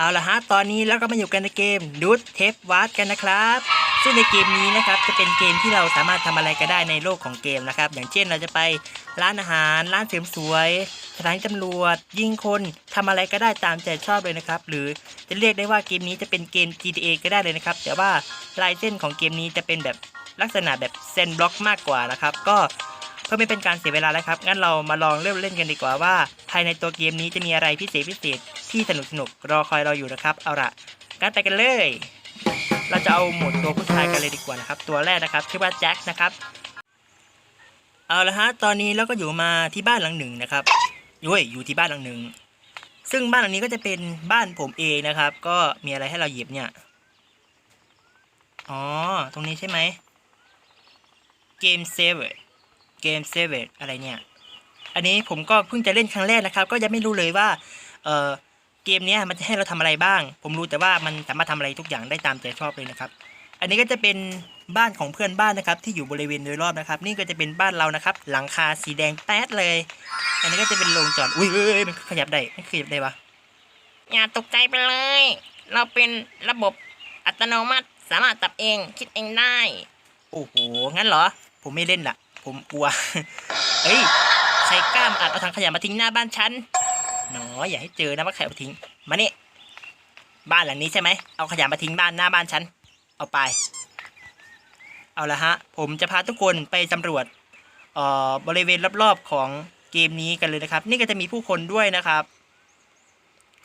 เอาละฮะ ตอนนี้แล้วก็มาอยู่กันในเกมดูดเทปวาร์กันนะครับ ซึ่งในเกมนี้นะครับจะเป็นเกมที่เราสามารถทำอะไรก็ได้ในโลกของเกมนะครับ อย่างเช่นเราจะไปร้านอาหาร ร้านเสริมสวย สถานีตำรวจ ยิงคนทำอะไรก็ได้ตามใจชอบเลยนะครับ หรือจะเรียกได้ว่าเกมนี้จะเป็นเกม GTA ก็ได้เลยนะครับ แต่ว่าลายเส้นของเกมนี้จะเป็นแบบลักษณะแบบเซนบล็อกมากกว่านะครับ ก็เพื่อไม่เป็นการเสียเวลาแล้วครับ งั้นเรามาลองเริ่มเล่นกันดีกว่าว่า ภายในตัวเกมนี้จะมีอะไรพิเศษพิเศษ ที่สนุกสนุกรอคอยเราอยู่นะครับ เอาละงั้นไปกันเลย เราจะเอาหมดตัวผู้ชายกันเลยดีกว่านะครับ ตัวแรกนะครับชื่อว่าแจ็คนะครับ เอาละฮะตอนนี้เราก็อยู่มาที่บ้านหลังหนึ่งนะครับยุ้ยอยู่ที่บ้านหลังหนึ่งซึ่งบ้านหลังนี้ก็จะเป็นบ้านผมเองนะครับ ก็มีอะไรให้เราหยิบเนี่ยอ๋อตรงนี้ใช่ไหมเกมเซเวอร์เกมเซเวอะไรเนี่ย อันนี้ผมก็เพิ่งจะเล่นครั้งแรกนะครับ ก็ยังไม่รู้เลยว่า เออ เกมเนี้ยมันจะให้เราทำอะไรบ้าง ผมรู้แต่ว่ามันสามารถทำอะไรทุกอย่างได้ตามใจชอบเลยนะครับ อันนี้ก็จะเป็นบ้านของเพื่อนบ้านนะครับ ที่อยู่บริเวณโดยรอบนะครับ นี่ก็จะเป็นบ้านเรานะครับ หลังคาสีแดงแป๊ดเลย อันนี้ก็จะเป็นโรงจอดอุ้ยเอ้ยมันขยับได้มันขยับได้ปะอย่าตกใจไปเลย เราเป็นระบบอัตโนมัติสามารถตับเองคิดเองได้ โอ้โหงั้นเหรอ ผมไม่เล่นละผมกลัวเฮ้ยใครกล้ามาอัดเอาถังขยะมาทิ้งหน้าบ้านฉัน หนออย่าให้เจอนะว่าใครเอาทิ้ง มานี่บ้านหลังนี้ใช่ไหมเอาขยะมาทิ้งบ้านหน้าบ้านฉัน เอาไป เอาละฮะ ผมจะพาทุกคนไปสำรวจเอ่อบริเวณรอบๆของเกมนี้กันเลยนะครับ นี่ก็จะมีผู้คนด้วยนะครับ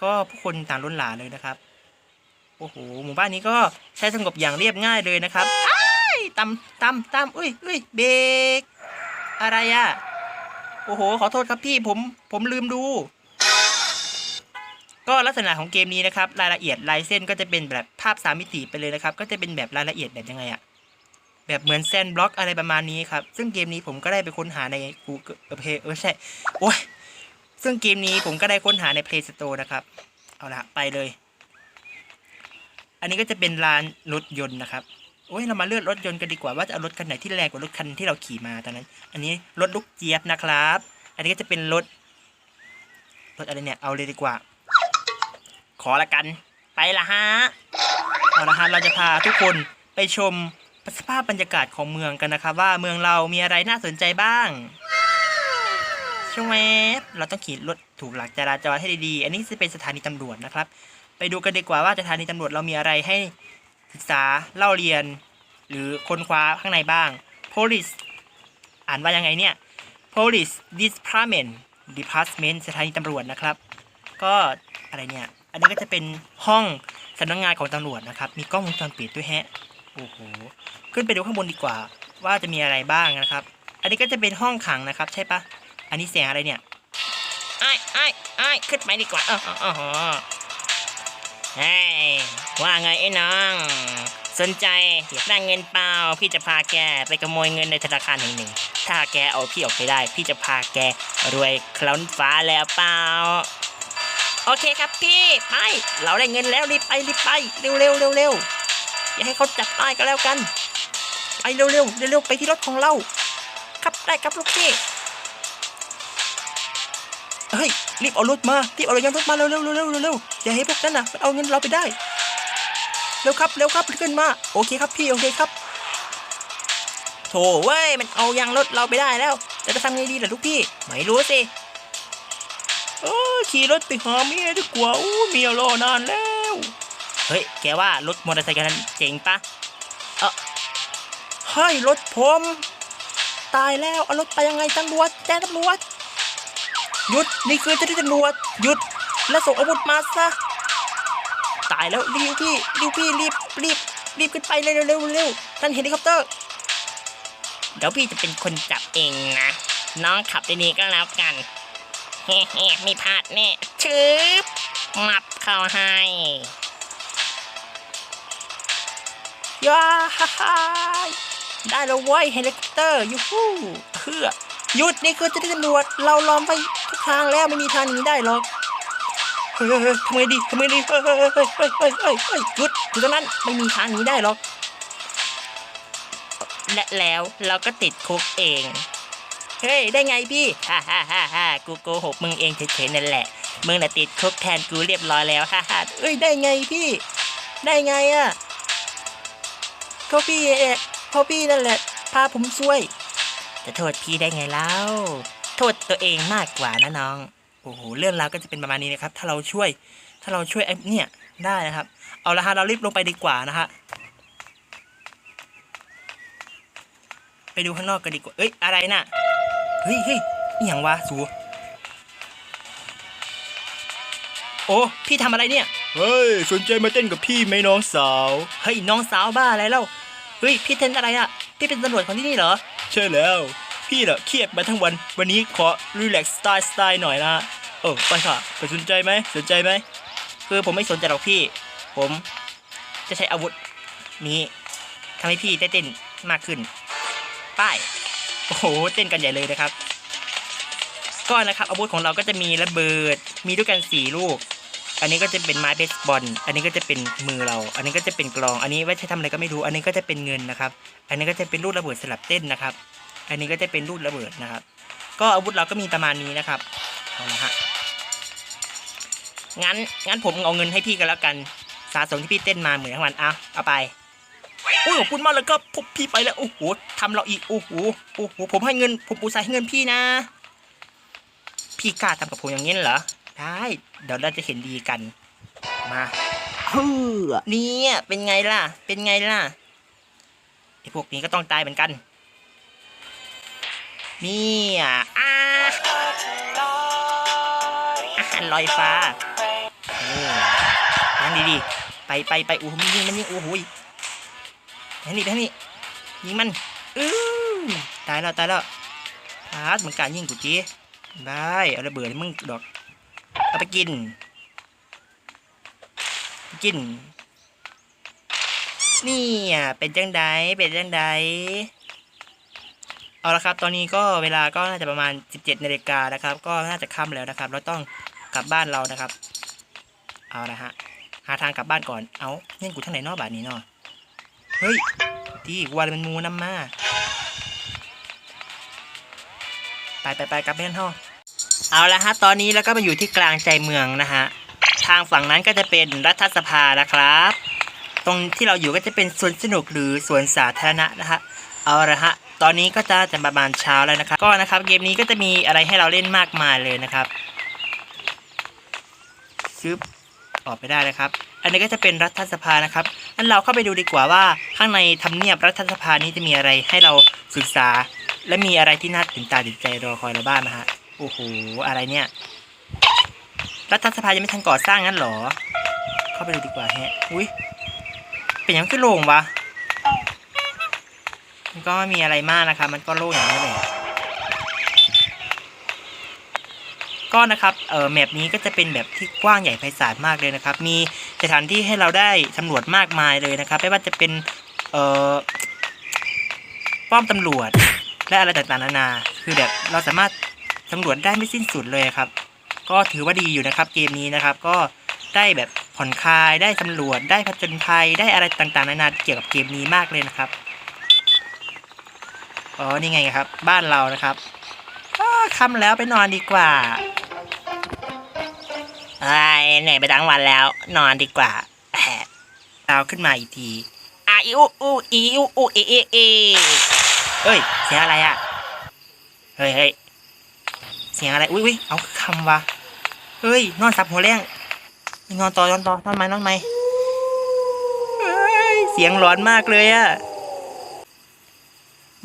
ก็ผู้คนต่างล้นหลามเลยนะครับ โอ้โห หมู่บ้านนี้ก็ใช้สงบอย่างเรียบง่ายเลยนะครับตำตำตำอุ้ยอุ้ยเบรกอะไรอะโอ้โห ขอโทษครับพี่ผม ผมลืมดู ก็ลักษณะของเกมนี้นะครับรายละเอียดลายเส้นก็จะเป็นแบบภาพสามมิติไปเลยนะครับ ก็จะเป็นแบบรายละเอียดแบบยังไงอะแบบเหมือนแซนบล็อกอะไรประมาณนี้ครับ ซึ่งเกมนี้ผมก็ได้ไปค้นหาใน Google เออเพเออใช่โอ้ยซึ่งเกมนี้ผมก็ได้ค้นหาใน Play Store นะครับ เอาละไปเลย อันนี้ก็จะเป็นร้านรถยนต์นะครับโอ้ยเรามาเลือกรถยนต์กันดีกว่าว่าจะเอารถคันไหนที่แรงกว่ารถคันที่เราขี่มาตอนนั้น อันนี้รถลูกเจี๊ยบนะครับ อันนี้ก็จะเป็นรถรถอะไรเนี่ยเอาเลยดีกว่า ขอละกัน ไปละฮะเอาละฮะเราจะพาทุกคนไปชมสภาพบรรยากาศของเมืองกันนะครับ ว่าเมืองเรามีอะไรน่าสนใจบ้างช่วงแวบเราต้องขี่รถถูกหลักจราจรให้ดีๆ อันนี้จะเป็นสถานีตำรวจนะครับ ไปดูกันดีกว่าว่าสถานีตำรวจเรามีอะไรให้ศึกษาเล่าเรียน หรือค้นคว้าข้างในบ้าง police อ่านว่ายังไงเนี่ย police department department สถานีตำรวจนะครับ ก็อะไรเนี่ย อันนี้ก็จะเป็นห้องสำนักงงานของตำรวจนะครับ มีกล้องวงจรปิดด้วยแฮะ โอ้โห ขึ้นไปดูข้างบนดีกว่า ว่าจะมีอะไรบ้างนะครับ อันนี้ก็จะเป็นห้องขังนะครับ ใช่ปะอันนี้เสียงอะไรเนี่ยไอ้ไอ้ไอ้ขึ้นไปดีกว่าเออเออเออเออเฮ้ยว่าไงไอ้น้อง สนใจอยากได้เงินเปล่า พี่จะพาแกไปขโมยเงินในธนาคารแห่งหนึ่ง ถ้าแกเอาพี่ออกไปได้ พี่จะพาแกรวยคล้นฟ้าแล้วเปล่า โอเคครับพี่ไปเราได้เงินแล้วรีบไปรีบไปเร็วเร็วเร็วเร็วอย่าให้เขาจับได้ก็แล้วกัน ไปเร็วเร็วเร็วเร็วไปที่รถของเรา ครับได้ครับลูกพี่เฮ้ยรีบเอารถมารีบเอารถยนต์รถมาเร็วเร็วเร็วเร็วเร็วอย่าให้พวกนั้นนะมันเอาเงินเราไปได้เร็วครับเร็วครับขึ้นมาโอเคครับพี่โอเคครับโถเว้ยมันเอายางรถเราไปได้แล้ว จะจะทำไงดีล่ะลูกพี่ ไม่รู้สิ เออขี่รถไปหาเมียดีกว่าอู้เมียรอนานแล้ว เฮ้ย แกว่ารถมอเตอร์ไซค์คันนั้นเจ๋งปะเฮ้รถผม ตายแล้วเอารถไปยังไงตำรวจแจ้งตำรวจหยุดนี่คือเจ้าหน้าที่ตำรวจหยุดและส่งอาวุธมาซะตายแล้วรีบพี่รีบพี่รีบรีบรีบขึ้นไปเร็วเร็วเร็วเร็วท่านเฮลิคอปเตอร์เดี๋ยวพี่จะเป็นคนจับเองนะ น้องขับดีๆก็แล้วกัน เฮ้เฮ้ไม่พลาดแน่ชึบมับเข้าให้ย่าฮ่าฮ่าได้แล้วเว้ยเฮลิคอปเตอร์ยูฮูเพื่อหยุดนี่คือจ้าหน้าที่ตำรวจเราล้อมไปทุกทางแล้วไม่มีทางหนีได้หรอกเฮ้ยเฮ้ยทำไงดีทำไงดีเฮ้ยเฮ้ยเฮ้ยเฮ้ยเฮ้ยเฮ้ยเฮ้ยหยุดอยู่ตรงนั้นไม่มีทางหนีได้หรอกและแล้วเราก็ติดคุกเอง เฮ้ย ได้ไงพี่ ฮ่าฮ่าฮ่าฮ่ากูโกหกมึงเองเฉยๆนั่นแหละ มึงน่ะติดคุกแทนกูเรียบร้อยแล้ว ฮ่าฮ่าเอ้ย ได้ไงพี่ ได้ไงอะ่ะก็พี่เอกเพราะพี่นั่นแหละ พาผมช่วย จะโทษพี่ได้ไงเล่าโทษตัวเองมากกว่านะน้อง โอ้โห เรื่องราวก็จะเป็นประมาณนี้นะครับ ถ้าเราช่วย ถ้าเราช่วยไอ้เนี่ย ได้นะครับ เอาละฮะ เรารีบลงไปดีกว่านะฮะไปดูข้างนอกกันดีกว่า เอ้ย อะไรน่ะ เฮ้ยเฮ้ยอหย่างวะสูโอ้พี่ทำอะไรเนี่ย เฮ้ย สนใจมาเต้นกับพี่ไหมน้องสาว เฮ้ยน้องสาวบ้าอะไรเล่า เฮ้ยพี่เทนอะไรอะพี่เป็นตำรวจของที่นี่เหรอ ใช่แล้ว พี่น่ะเครียดมาทั้งวัน วันนี้ขอรีแลกซ์สไตล์สไตล์หน่อยนะเออไปค่ะไปสนใจไหมสนใจไหม คือผมไม่สนใจหรอกพี่ ผมจะใช้อาวุธนี้ทำให้พี่ได้เต้นมากขึ้น ป้าย โอ้โหเต้นกันใหญ่เลยนะครับ ก็นะครับอาวุธของเราก็จะมีระเบิด มีด้วยกันสี่ลูก อันนี้ก็จะเป็นไม้เบสบอล อันนี้ก็จะเป็นมือเรา อันนี้ก็จะเป็นกลอง อันนี้ไว้ใช้ทำอะไรก็ไม่รู้ อันนี้ก็จะเป็นเงินนะครับ อันนี้ก็จะเป็นลูกระเบิดสลับเต้นนะครับ อันนี้ก็จะเป็นลูกระเบิดนะครับ ก็อาวุธเราก็มีประมาณนี้นะครับเอาละฮะงั้นงั้นผมเอาเงินให้พี่กันแล้วกัน สะสมที่พี่เต้นมาเหมือนทั้งวันเอะเอาไป โอ้ยขอบคุณมากเลยครับผมพี่ไปแล้วโอ้โหทำเราอีกโอ้โหโอ้โหผมให้เงิน ผมอุตส่าห์ให้เงินพี่นะ พี่กล้าทำกับผมอย่างนี้เหรอได้เดี๋ยวเราจะเห็นดีกัน มาเฮ้อเนี่ยเป็นไงล่ะ เป็นไงล่ะไอพวกนี้ก็ต้องตายเหมือนกันเนี่ยอ่าอาหารลอยฟ้าเออยังดีดีๆไปไปไปโอ้โหมันยิงมันยิงโอ้โห ยไปนี่ไปนี่ยิงมันอื้อตายแล้วตายแล้วพาดเหมือนการยิงกูจีได้เอาระเบิดให้มึงดอกเอาไปกิน กิน นี่อะเป็นจังไดเป็นจังไดเอาละครับ ตอนนี้ก็เวลาก็น่าจะประมาณ 17นาฬิกานะครับ ก็น่าจะค่ำแล้วนะครับ เราต้องกลับบ้านเรานะครับ เอาละฮะหาทางกลับบ้านก่อน เอาเงี้ยกูทางไหนเนอกบาทนี้เนาะ เฮ้ยที่กูว่ามันมูน้ำมาไปไปไปกลับบ้านห้องเอาละฮะ ตอนนี้เราก็มาอยู่ที่กลางใจเมืองนะฮะ ทางฝั่งนั้นก็จะเป็นรัฐสภานะครับ ตรงที่เราอยู่ก็จะเป็นสวนสนุกหรือสวนสาธารณะนะฮะ เอาละฮะ ตอนนี้ก็จะจะประมาณเช้าแล้วนะครับ ก็นะครับเกมนี้ก็จะมีอะไรให้เราเล่นมากมายเลยนะครับซึบออกไปได้เลยครับ อันนี้ก็จะเป็นรัฐสภานะครับอันเราเข้าไปดูดีกว่าว่า ข้างในทำเนียบรัฐสภานี้จะมีอะไรให้เราศึกษา และมีอะไรที่น่าตื่นตาตื่นใจรอคอยเราบ้างนะฮะโอ้โหอะไรเนี่ย รัฐสภายังไม่ทันก่อสร้างงั้นหรอ เข้าไปดูดีกว่าแฮะอุ้ยเป็นยังขึ้นโล่งวะมันก็ไม่มีอะไรมากนะครับมันก็โล่งอย่างนี้เลย ก็นะครับเอ่อแมปนี้ก็จะเป็นแบบที่กว้างใหญ่ไพศาลมากเลยนะครับ มีสถานที่ให้เราได้สำรวจมากมายเลยนะครับ ไม่ว่าจะเป็นเอ่อป้อมตำรวจและอะไรต่างๆนานา คือแบบเราสามารถสำรวจได้ไม่สิ้นสุดเลยครับ ก็ถือว่าดีอยู่นะครับเกมนี้นะครับ ก็ได้แบบผ่อนคลายได้สำรวจได้ผจญภัยได้อะไรต่างๆนานาเกี่ยวกับเกมนี้มากเลยนะครับอ๋อนี่ไงครับ บ้านเรานะครับค่ำแล้วไปนอนดีกว่า ไอ้เหนื่อยไปทั้งวันแล้ว นอนดีกว่าแอะดาขึ้นมาอีกทีอาอิอูอูอีอูอูเอเอเอเอ้ย เสียงอะไรอะ่ะ เฮ้ยเฮ้ยเสียงอะไร อุ้ยอุ้ยเอาคำวะ เฮ้ย นอนสับหัวแรงนอนต่อนอนต่อนอนไหมนอนไหมเฮ้ยเสียงร้อนมากเลยอะ่ะ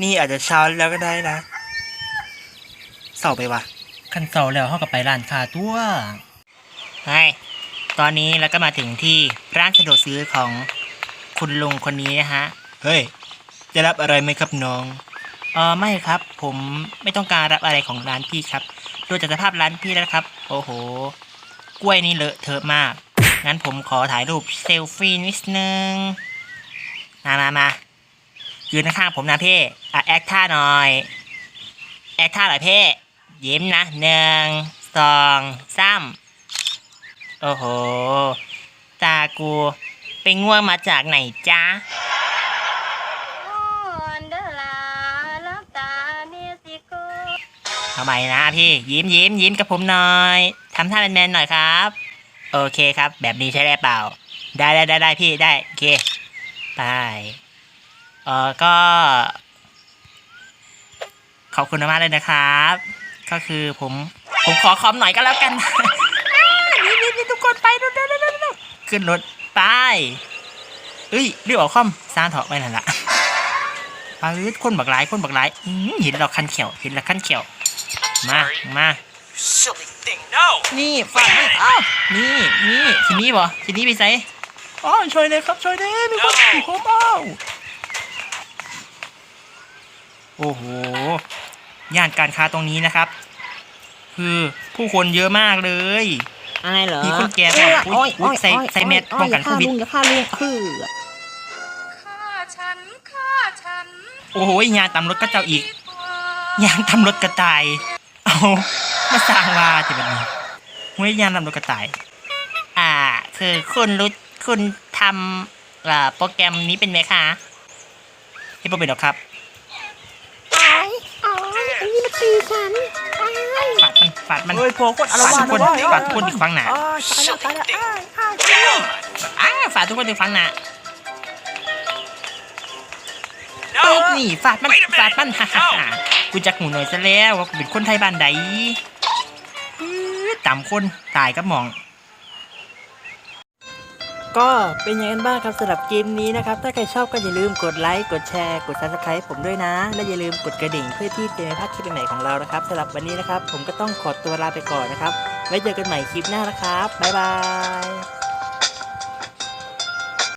นี่อาจจะเช้าแล้วก็ได้นะเศร้าไปวะคันเศร้าแล้วเขากับไปร้านคาตัว ใช่ตอนนี้เราก็มาถึงที่ร้านสะดวกซื้อของคุณลุงคนนี้นะฮะ เฮ้ย จะรับอะไรไหมครับน้องเออไม่ครับ ผมไม่ต้องการรับอะไรของร้านพี่ครับดูจากสภาพร้านพี่แล้วนะครับ โอ้โห กล้วยนี่เลอะเทอะมาก งั้นผมขอถ่ายรูปเซลฟี่นิดนึง มามามายืนข้างๆผมนะเพ่อะแอคท่าหน่อย แอคท่าหน่อยเพ่ยิ้มนะหนึ่งสองสาม โอ้โห ตากูไปง่วงมาจากไหนจ๊ะอนเดอลาลับตาเมียสิโกทำไมนะพี่ยิ้มยิ้มยิ้มกับผมหน่อยทำท่าแมนๆหน่อยครับ โอเคครับ แบบนี้ใช้ได้เปล่า ได้ได้ได้ได้พี่ได้โอเคไปเออก็ ขอบคุณมากเลยนะครับ ก็คือผมผมขอคอมหน่อยก็แล้วกันอ่านี่ ขึ้นรถไปเอ้ยรีบออกคอมซานเถอะไปนั่นละปาลืดคนบักหลายคนบักหลายอื้อเห็นเราคันเขียวเห็นเราคันเขียวมามา silly thing no นี่ฝากให้อ้าวนี่นี่ทีนี้บ่ทีนี้ไปใส่อ๋อช่วยเลยครับช่วยเลยมีคนขี่ผมอ้าวโอ้โหย่านการค้าตรงนี้นะครับ คือผู้คนเยอะมากเลย อะไรเหรอมีคนแก่ด้วยอุ๊ยอุ๊ยใส่ใส่แมสป้องกันโควิดอย่าฆ่าลุงคือฆ่าฉันฆ่าฉันโอ้โหยานตำรถก็เจ้าอีกดีว่ายางตำรถกระต่าย เอามาสร้างว่าจะแบบนี้เฮ้ยยางตำรถกระต่าย อ่า คือคุณรู้คุณทำอ่าโปรแกรมนี้เป็นไหมคะที่โปรเป็นหรอกครับอ๋อยอ๋อยอันนี้มันตีฉันอ้ายฝาดมันฝาดมันเฮ้ยพอคนอารฝาดวาทุสกคนนะเว้ยฝาดทุกคนอีกฟังหนาอ้ายตายแล้วตายแล้วอ้ายอ้ายช่วยด้วยอ่าฝาดทุกคนอีกฟังหนา No ปึ๊บนี่ฝาดมันฝาดมันฮ่าฮ่าฮ่ากูจักหมูหน่อยซะแล้วว่ากูเป็นคนไทยบ้านใดปื๊ดต่ำคนตายกับหมอง ก็เป็นยังไงกันบ้างครับสำหรับเกมนี้นะครับ ถ้าใครชอบก็อย่าลืมกดไลค์ กดแชร์ กด subscribe ผมด้วยนะ และอย่าลืมกดกระดิ่งเพื่อที่จะไม่พลาดคลิปใหม่ของเรานะครับสำหรับวันนี้นะครับ ผมก็ต้องขอตัวลาไปก่อนนะครับ ไว้เจอกันใหม่คลิปหน้านะครับ บ๊ายบาย